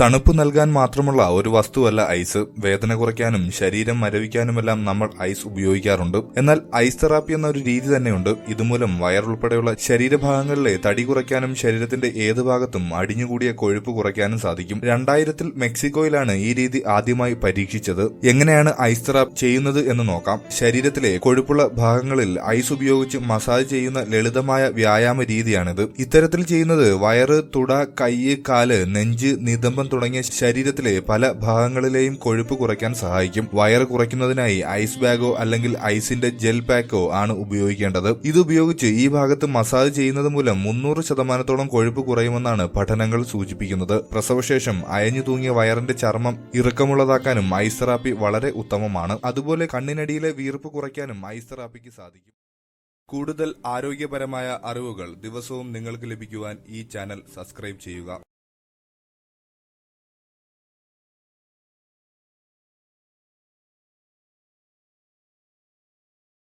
തണുപ്പ് നൽകാൻ മാത്രമുള്ള ഒരു വസ്തുവല്ല ഐസ്. വേദന കുറയ്ക്കാനും ശരീരം മരവിക്കാനുമെല്ലാം നമ്മൾ ഐസ് ഉപയോഗിക്കാറുണ്ട്. എന്നാൽ ഐസ് തെറാപ്പി എന്ന ഒരു രീതി തന്നെയുണ്ട്. ഇതുമൂലം വയറുൾപ്പെടെയുള്ള ശരീരഭാഗങ്ങളിലെ തടി കുറയ്ക്കാനും ശരീരത്തിന്റെ ഏത് ഭാഗത്തും അടിഞ്ഞുകൂടിയ കൊഴുപ്പ് കുറയ്ക്കാനും സാധിക്കും. രണ്ടായിരത്തിൽ മെക്സിക്കോയിലാണ് ഈ രീതി ആദ്യമായി പരീക്ഷിച്ചത്. എങ്ങനെയാണ് ഐസ് തെറാപ്പി ചെയ്യുന്നത് എന്ന് നോക്കാം. ശരീരത്തിലെ കൊഴുപ്പുള്ള ഭാഗങ്ങളിൽ ഐസ് ഉപയോഗിച്ച് മസാജ് ചെയ്യുന്ന ലളിതമായ വ്യായാമ രീതിയാണിത്. ഇത്തരത്തിൽ ചെയ്യുന്നത് വയറ് തുട കൈ കാൽ നെഞ്ച് നിതംബം തുടങ്ങിയ ശരീരത്തിലെ പല ഭാഗങ്ങളിലെയും കൊഴുപ്പ് കുറയ്ക്കാൻ സഹായിക്കും. വയറ് കുറയ്ക്കുന്നതിനായി ഐസ് ബാഗോ അല്ലെങ്കിൽ ഐസിന്റെ ജെൽ പാക്കോ ആണ് ഉപയോഗിക്കേണ്ടത്. ഇത് ഉപയോഗിച്ച് ഈ ഭാഗത്ത് മസാജ് ചെയ്യുന്നത് മൂലം മുന്നൂറ് ശതമാനത്തോളം കൊഴുപ്പ് കുറയുമെന്നാണ് പഠനങ്ങൾ സൂചിപ്പിക്കുന്നത്. പ്രസവശേഷം അയഞ്ഞു തൂങ്ങിയ വയറിന്റെ ചർമ്മം ഇറുക്കമുള്ളതാക്കാനും ഐസ് തെറാപ്പി വളരെ ഉത്തമമാണ്. അതുപോലെ കണ്ണിനടിയിലെ വീർപ്പ് കുറയ്ക്കാനും ഐസ് തെറാപ്പിക്ക് സാധിക്കും. കൂടുതൽ ആരോഗ്യപരമായ അറിവുകൾ ദിവസവും നിങ്ങൾക്ക് ലഭിക്കുവാൻ ഈ ചാനൽ സബ്സ്ക്രൈബ് ചെയ്യുക.